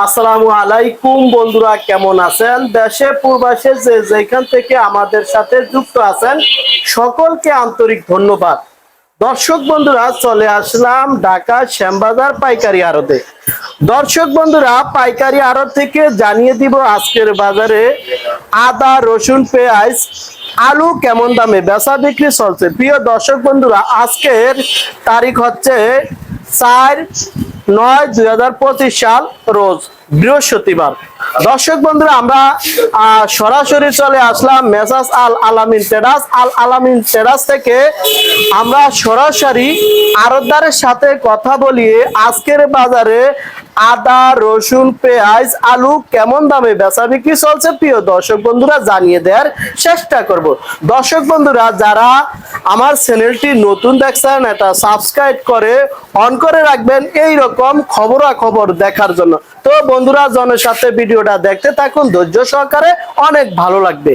আসসালামু আলাইকুম, বন্ধুরা কেমন আছেন? দেশে, পূর্বাসে যে যেখান থেকে আমাদের সাথে যুক্ত আছেন, সকলকে আন্তরিক ধন্যবাদ। দর্শক বন্ধুরা, চলে আসলাম ঢাকা শ্যামবাজার পাইকারি আড়তে। দর্শক বন্ধুরা, পাইকারি আড়ত থেকে জানিয়ে দিব আজকের বাজারে আদা, রসুন, পেঁয়াজ, আলু কেমন দামে বেচা বিক্রি চলছে। প্রিয় দর্শক বন্ধুরা, আজকের তারিখ হচ্ছে চার নয়, দুই সাল রোজ বৃহস্পতিবার। দর্শক বন্ধুরা, আমরা সরাসরি চলে আসলাম মেসাজ আল আলামিন টেরাস। আল আলামিন টেরাস থেকে আমরা সরাসরি আরতদারের সাথে কথা বলিয়ে আজকের বাজারে আদা রসুন পেঁয়াজ আলু কেমন দামে বেচা বিক্রি চলছে? প্রিয় দর্শক বন্ধুরা জানিয়ে দেওয়ার চেষ্টা করব। দর্শক বন্ধুরা যারা আমার চ্যানেলটি নতুন দেখছেন এটা সাবস্ক্রাইব করে অন করে রাখবেন এই রকম খবরাখবর দেখার জন্য। তো বন্ধুরা জনের সাথে ভিডিওটা দেখতে থাকুন ধৈর্য সহকারে অনেক ভালো লাগবে।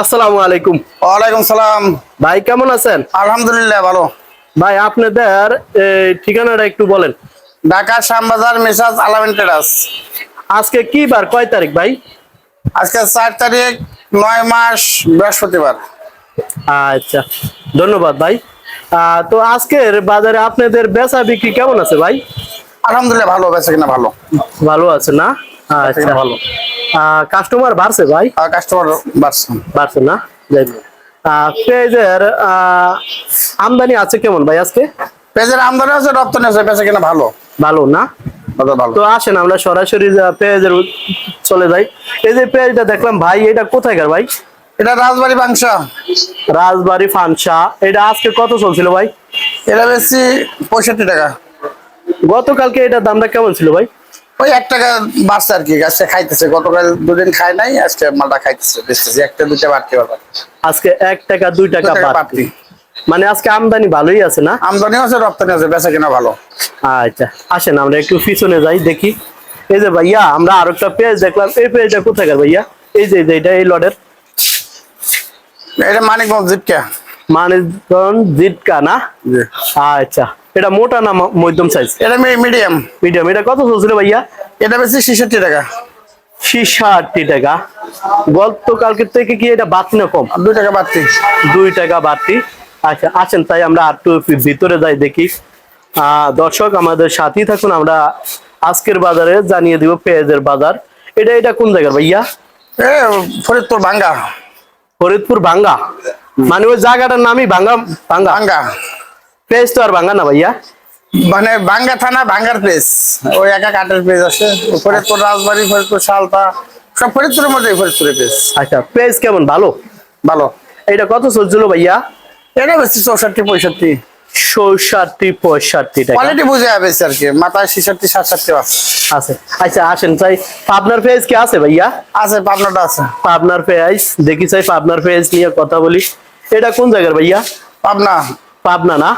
আসসালামু আলাইকুম। ওয়ালাইকুম সালাম। ভাই কেমন আছেন? আলহামদুলিল্লাহ ভালো। ভাই আপনাদের এই, ঠিকানাটা একটু বলেন। ঢাকা শ্যামবাজার মেসাজ আলামিন টেরাস আজকে কি বার? কয় তারিখ ভাই? আজকে চার তারিখ নয় মাস বৃহস্পতিবার। আচ্ছা ধন্যবাদ ভাই। তো আজকের বাজারে আপনাদের বেচা বিক্রি কেমন আছে ভাই? আলহামদুলিল্লাহ ভালো বেছে কিনা ভালো। ভালো আছে না? আচ্ছা। ভালো। কাস্টমার বাড়ছে ভাই? কাস্টমার বাড়ছে। বাড়ছে না? যাই পেঁয়াজের আমদানি আছে কেমন ভাই আজকে? পেঁয়াজের আমদানি আছে রপ্তানি আছে বেছে কিনা ভালো। ভালো না? তো আসেন আমরা সরাসরি পেঁয়াজের চলে যাই। এই যে পেঁয়াজটা দেখলাম ভাই এটা কোথায়কার ভাই? এটা রাজবাড়ি মাংস রাজবাড়ি ফানসা এটা আজকে কত চলছিল ভাই? এটা বেশি পঁয়ষট্টি টাকা। গতকালকে এটার দামটা কেমন ছিল ভাই? ওই এক টাকা বাড়ছে আর কি আজকে খাইতেছে। গতকাল দুদিন খায় নাই আজকে মালটা খাইতেছে বেচতেছে। একটা দুইটা বাড়তে পারবে আজকে এক টাকা দুই টাকা বাড়তি। মানে আজকে আমদানি ভালোই আছে না? আমদানি আছে রপ্তানি আছে বেচা কিনা ভালো। আচ্ছা আসেন আমরা একটু পিছনে যাই দেখি। এই যে ভাইয়া আমরা আরও একটা পেজ দেখলাম। এই পেজটা কোথাকার ভাইয়া? এই যে এটা এই লটের এটা মানিকগঞ্জ জিটকা মানিকগঞ্জ জিটকা না? আচ্ছা এটা মোটা না মধ্যম সাইজ এটা মিডিয়াম মিডিয়াম এটা কত চলছিল ভাইয়া? এটা বেশি ছেষট্টি টাকা। ছিষট্টি টাকা। গতকালকে থেকে কি এটা বাড়তি না কম? দুই টাকা বাড়তি। দুই টাকা বাড়তি। আচ্ছা আসেন তাই আমরা আর একটু ভিতরে যাই দেখি। আহ, দর্শক আমাদের সাথেই থাকুন আমরা আজকের বাজারে জানিয়ে দিব পেঁয়াজের বাজার। এটা এটা কোন জায়গার ভাইয়া? ফরিদপুর ভাঙ্গা। ফরিদপুর ভাঙ্গা? মানে ওই জায়গাটার নামই ভাঙ্গা ভাঙ্গা? ভাঙ্গা। পেঁয়াজ তো আর ভাঙ্গা না ভাইয়া? মানে ভাঙ্গা থানা ভাঙ্গার প্লেস ওই একা কাঠের প্লেস আছে। ফরিদপুর রাজবাড়ি ফরিদপুর সালতা সব ফরিদপুরের মধ্যে ফরিদপুরের প্লেস আচ্ছা পেঁয়াজ কেমন? ভালো? ভালো। এটা কত চলছিল ভাইয়া? এটা বেশি চৌষট্টি পঁয়ষট্টি। চৌষট্টি পঁয়ষট্টি টাকা। কোয়ালিটি বুঝে বেশি আর কি। মাথায় ছেষট্টি সাতষট্টি আছে। আছে। আচ্ছা আসেন চাই পাবনার পেঁয়াজ কি আছে ভাইয়া? আছে পাবনাটা আছে। পাবনার পেঁয়াজ দেখি চাই পাবনার পেঁয়াজ নিয়ে কথা বলি। এটা কোন জায়গার ভাইয়া? পাবনা। পাবনা না?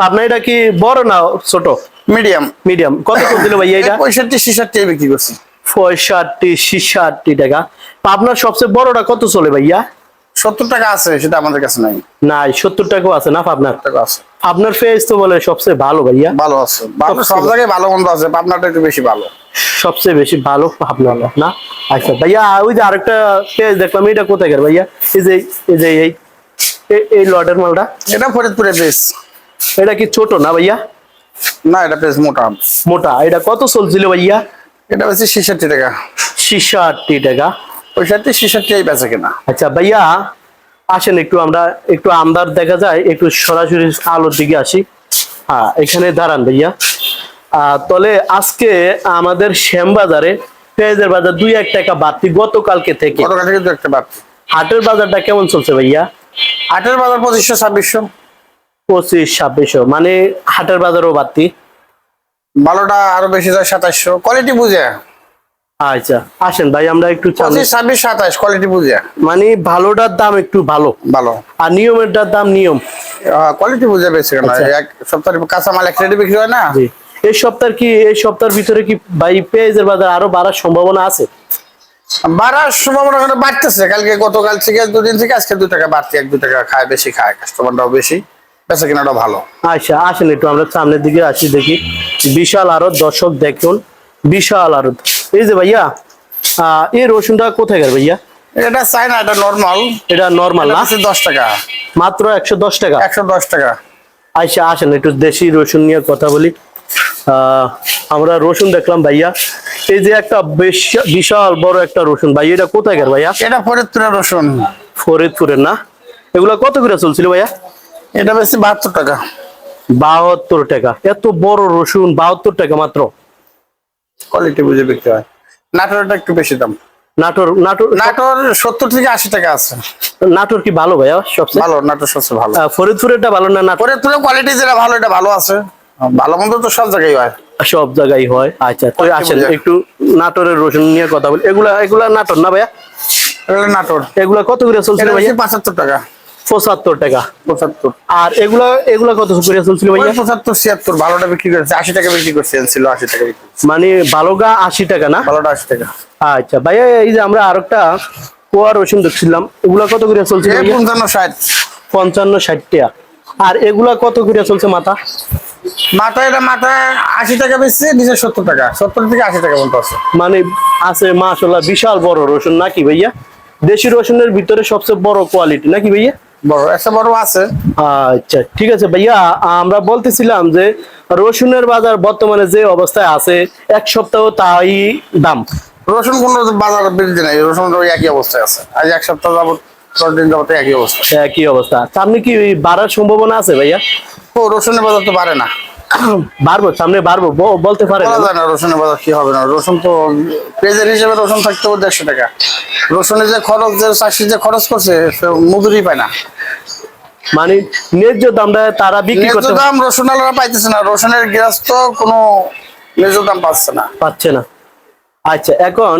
পাবনা এটা কি বড় না ছোট? মিডিয়াম। মিডিয়াম। কত চলছিল ভাইয়া এটা পঁয়ষট্টি ছেষট্টি বিক্রি করছি। পঁয়ষট্টি ছিষট্টি টাকা। পাবনার সবচেয়ে বড়টা কত চলে ভাইয়া? সত্তর টাকা আছে সেটা আমাদের কাছে নাই। নাই সত্তর টাকাও আছে না পাবনার টাকা আছে। আপনার পেঁয়াজ তো বলে সবচেয়ে ভালো ভাইয়া। ভালো আছে। সব জায়গায় ভালো মন্দ আছে পাবনাটা একটু বেশি ভালো। সবচেয়ে বেশি ভালো পাবনার না? আচ্ছা ভাইয়া ওই যে আরেকটা পেঁয়াজ দেখলাম এটা কোথায় ভাইয়া? এই যে এই যে এই এই লটের মালটা? এটা ফরিদপুরের প্লেস এটা কি ছোট না ভাইয়া? না এটা বেশ মোটা। মোটা। এটা কত চলছিল ভাইয়া? এটা বেশি ছেষট্টি টাকা। ছিষট্টি টাকা। পঁয়ষট্টি ছেষট্টি এই বেচে কিনা। আচ্ছা ভাইয়া আসেন একটু আমরা একটু আমদার দেখা যায় একটু সরাসরি আলোর দিকে আসি। হ্যাঁ এখানে দাঁড়ান ভাইয়া। আহ, তলে আজকে আমাদের শ্যামবাজারে পেঁয়াজের বাজার দুই এক টাকা বাড়তি গতকালকে থেকে। গতকাল থেকে দু একটা বাড়তি। হাটের বাজারটা কেমন চলছে ভাইয়া? হাটের বাজার পঁচিশশো ছাব্বিশশো। পঁচিশ ছাব্বিশশো মানে হাটের বাজারও বাড়তি। ভালোটা আরও বেশি যায় সাতাশশো। কোয়ালিটি বুঝে। আচ্ছা আসেন ভাই আমরা একটু ছাব্বিশ সাতাশ কোয়ালিটি বুঝে। মানে ভালোটার দাম একটু ভালো। ভালো। আর নিয়মেরটার দাম নিয়ম। কোয়ালিটি বুঝে বেশি আচ্ছা। এক সপ্তাহে কাঁচা মাল এক বিক্রি হয় না? এই সপ্তাহ কি এই সপ্তাহের ভিতরে কি ভাই পেঁয়াজের বাজার আরও বাড়ার সম্ভাবনা আছে? বাড়ার সম্ভাবনা ওখানে বাড়তেছে। কালকে গতকাল থেকে দুদিন থেকে আজকে দু টাকা বাড়তি এক দু টাকা খায় বেশি খায় কাস্টমারটাও বেশি। বেচা কেনাটাও ভালো। আচ্ছা আসেন একটু আমরা সামনের দিকে আসি দেখি। বিশাল আরত দর্শক দেখুন বিশাল আরত এই যে ভাইয়া এই রসুনটা কোথায় গেল ভাইয়া? এটা চাই না এটা নর্মাল এটা নর্মাল না দশ টাকা। মাত্র একশো দশ টাকা? একশো দশ টাকা। আইসা আসেন একটু দেশি রসুন নিয়ে কথা বলি। আমরা রসুন দেখলাম ভাইয়া। এই যে একটা বেশ- বিশাল বড় একটা রসুন। ভাই এটা কোথায় গেল ভাইয়া? এটা ফরিদপুরের রসুন। ফরিদপুরের না? এগুলা কত করে চলছিল ভাইয়া? এটা বেশি বাহাত্তর টাকা। বাহাত্তর টাকা। এত বড় রসুন বাহাত্তর টাকা মাত্র। কোয়ালিটি বুঝে বিক্রি হয়। নাটোরটা একটু বেশি দাম। নাটোর নাটোর নাটোর সত্তর থেকে আশি টাকা আছে। নাটোর কি ভালো ভাইয়া সবচেয়ে? ভালো নাটোর সবচেয়ে ভালো। ফরিদপুরেরটা ভালো না নাটোর? ফরিদপুরের কোয়ালিটি যেটা ভালো এটা ভালো আছে। ভালো মন্দ তো সব জায়গায় হয়। সব জায়গায় হয়। আচ্ছা তো আসেন একটু নাটোরের রসুন নিয়ে কথা বলি। এগুলা এগুলা নাটোর না ভাইয়া? নাটোর। এগুলা কত করে চলছিল এটা ভাইয়া? পঁচাত্তর টাকা। পঁচাত্তর টাকা। পঁচাত্তর। আর এগুলা এগুলা কত করে চলছিল ভাইয়া? পঁচাত্তর ছিয়াত্তর ভালোটা বিক্রি করেছে আশি টাকা বিক্রি করছে ছিল আশি টাকা মানে বালোগা আশি টাকা না? ভালোটা আশি টাকা। আচ্ছা ভাইয়া এই যে আমরা আরেকটা কোয়া রসুন দেখছিলাম এগুলা কত করে চলছিল পঞ্চান্ন ষাট। পঞ্চান্ন ষাট টাকা। আর এগুলা কত করে চলছে মাথা? মাথা এটা মাথা আশি টাকা বেশি নিচে সত্তর টাকা। সত্তর থেকে আশি টাকা পর্যন্ত আছে। মানে আছে মাশাল্লাহ বিশাল বড় রসুন নাকি ভাইয়া? দেশি রসুনের ভিতরে সবচেয়ে বড় কোয়ালিটি নাকি ভাইয়া? বড় একটা বড় আছে। আচ্ছা ঠিক আছে ভাইয়া আমরা বলতেছিলাম যে রসুনের বাজার বর্তমানে যে অবস্থায় আছে এক সপ্তাহ তাই দাম। রসুন কোন বাজার বৃদ্ধি নাই রসুন একই অবস্থায় আছে। আজ এক সপ্তাহ যাবত দশ দিন যাবত একই অবস্থা। একই অবস্থা। সামনে কি বাড়ার সম্ভাবনা আছে ভাইয়া? ও রসুনের বাজার তো বাড়ে না। বাড়বো সামনে বাড়বো বলতে পারে না। রসুনের বাজার কি হবে না। রসুন তো পেজের হিসেবে রসুন থাকতে হবে দেড়শো টাকা। রসুনের যে খরচ যে চাষি যে খরচ করছে মজুরি পায় না। মানে ন্যায্য দামটা তারা বিক্রি করতে দাম রসুন আলাদা পাইতেছে না। রসুনের গ্যাস তো কোনো ন্যায্য দাম পাচ্ছে না। পাচ্ছে না। আচ্ছা এখন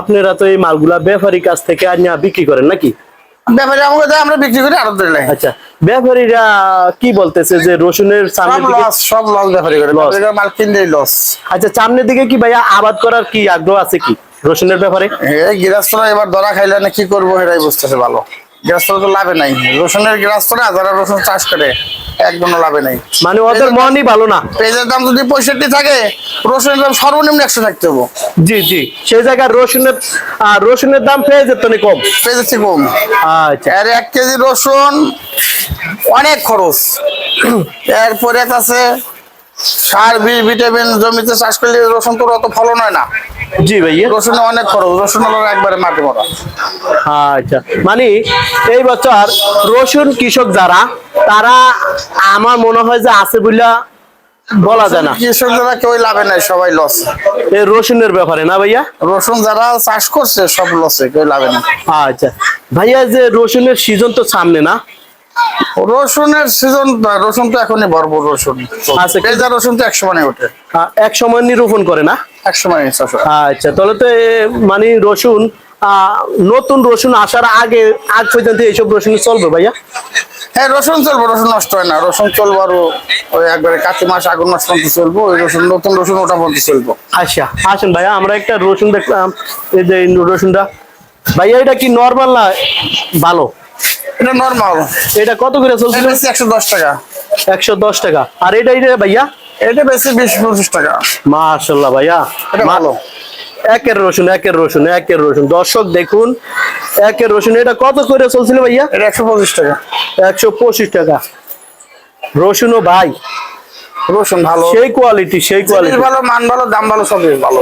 আপনারা তো এই মালগুলা ব্যাপারী কাছ থেকে আনিয়া বিক্রি করেন নাকি? ব্যাপারে আমাকে দেয় আমরা বিক্রি করি আরও দিলে আচ্ছা ব্যাপারীরা কি বলতেছে যে রসুনের সব সামনের দিকে সব লস ব্যাপারি করে। Loss। ব্যাপারীরা মাল কিনলেই লস আচ্ছা সামনের দিকে কি ভাইয়া আবাদ করার কি আগ্রহ আছে কি? রসুনের ব্যাপারে? এই এবার ধরা খাইলে না কি করব এটাই বুঝতেছে ভালো। গৃহস্থরা তো লাভে নাই। রসুনের গৃহস্থরা যারা রসুন চাষ করে একদম লাভে নাই। মানে ওদের মনই ভালো না। পেঁয়াজের দাম যদি পঁয়ষট্টি থাকে রসুনের দাম সর্বনিম্ন একশো থাকতে হব। জি জি। সেই জায়গায় রসুনের রসুনের দাম পেয়ে যেত না কম? পেঁয়াজের চেয়ে কম। আচ্ছা। এর এক কেজি রসুন অনেক খরচ। এরপরে আছে সার বীজ ভিটামিন জমিতে চাষ করলে রসুন তো অত ফলন হয় না। জি ভাইয়া। রসুনে অনেক খরচ রসুন হলো একবারে মাটি মরা। আচ্ছা। মানে এই বছর রসুন কৃষক যারা তারা আমার মনে হয় যে আছে বলে বলা যায় না। কৃষক যারা কেউ লাভে নাই সবাই লস এই রসুনের ব্যাপারে না ভাইয়া? রসুন যারা চাষ করছে সব লসে কেউ লাভে না আচ্ছা। ভাইয়া যে রসুনের সিজন তো সামনে না? রসুনের সিজন রসুন তো এখনই ভরপুর রসুন। আচ্ছা, পেঁজা রসুন তো একশো মানে ওঠে। এক সময় নিরূপণ করে না? একশো মানে চাষ হয়। আচ্ছা তাহলে তো মানে রসুন নতুন রসুন আসার আগে আগ পর্যন্ত এইসব রসুন চলবে ভাইয়া? হ্যাঁ রসুন চলবো রসুন নষ্ট হয় না। রসুন চলবো আরও ওই একবারে কাতি মাস আগুন মাস পর্যন্ত চলবো ওই রসুন নতুন রসুন ওটা পর্যন্ত চলবো। আচ্ছা আসেন ভাইয়া আমরা একটা রসুন দেখলাম এই যে রসুনটা। ভাইয়া এটা কি নর্মাল না ভালো? এটা নর্মাল এটা কত করে চলছিল? বেশি একশো দশ টাকা। একশো দশ টাকা। আর এটা এটা ভাইয়া? এটা বেশি বিশ পঁচিশ টাকা। মাশাল্লাহ ভাইয়া। এটা ভালো। একের রসুন একের রসুন একের রসুন। দর্শক দেখুন একের রসুন এটা কত করে চলছিল ভাইয়া? এটা একশো পঁচিশ টাকা। একশো পঁচিশ টাকা। রসুন ও ভাই। রসুন ভালো। সেই কোয়ালিটি সেই কোয়ালিটি ভালো মান ভালো দাম ভালো সবই ভালো।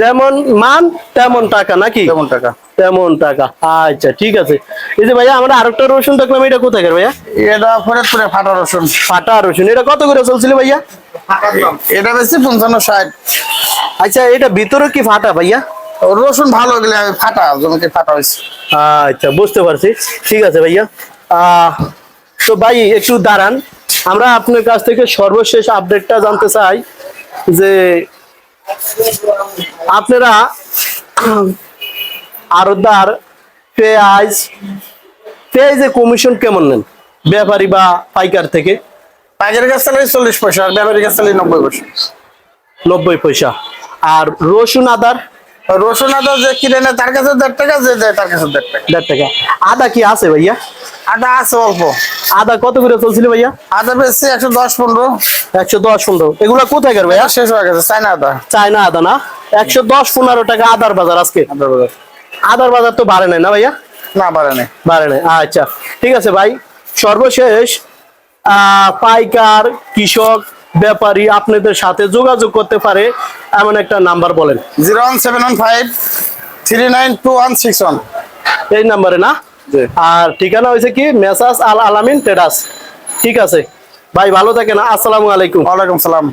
যেমন মান তেমন টাকা নাকি? কেমন টাকা। তেমন টাকা। আচ্ছা ঠিক আছে। এই যে ভাইয়া আমরা আরেকটা রসুন দেখলাম এটা কোথায় ভাইয়া? এটা ফরিদপুরে ফাটা রসুন। ফাটা রসুন। এটা কত করে চলছিল ভাইয়া? এটা বেশি পঞ্চান্ন ষাট। আচ্ছা এটা ভিতরে কি ফাটা ভাইয়া? রসুন ভালো গেলে ফাটা জমিতে ফাটা হয়েছে। আচ্ছা বুঝতে পারছি। ঠিক আছে ভাইয়া। আহ, তো ভাই একটু দাঁড়ান। আমরা আপনার কাছ থেকে সর্বশেষ আপডেটটা জানতে চাই যে আপনারা আরদার পেঁয়াজ পেঁয়াজে কমিশন কেমন নেন? ব্যাপারী বা পাইকার থেকে? পাইকারের গাছ চালাই চল্লিশ পয়সা আর ব্যাপারী গাছ চালাই নব্বই পয়সা। নব্বই পয়সা। আর রসুন আদার? রসুন আদা যে কিনে নেয় তার কাছে দেড় টাকা যে দেয় তার কাছে দেড় টাকা। দেড় টাকা। আদা কি আছে ভাইয়া? আদা আছে অল্প। আদা কত করে চলছিল ভাইয়া? আদা বেশি একশো দশ পনেরো। একশো দশ পনেরো। এগুলো কোথায় গেল ভাইয়া? শেষ হয়ে গেছে চাইনা আদা। চায়না আদা না? একশো দশ পনেরো টাকা আদার বাজার আজকে। আদা বাজার। আদার বাজার তো বাড়ে নাই না ভাইয়া? না বাড়ে নাই। বাড়ে নাই। আচ্ছা ঠিক আছে ভাই। সর্বশেষ পাইকার কৃষক ব্যাপারী আপনাদের সাথে যোগাযোগ করতে পারে এমন একটা নাম্বার বলেন। Zero one seven one five three nine two one six one. এই নাম্বারে না। আর ঠিকানা হয়েছে কি? মেসাস আল আলামিন টেডাস ঠিক আছে। ভাই ভালো থাকেন। আসসালামু আলাইকুম। ওয়ালাইকুম সালাম।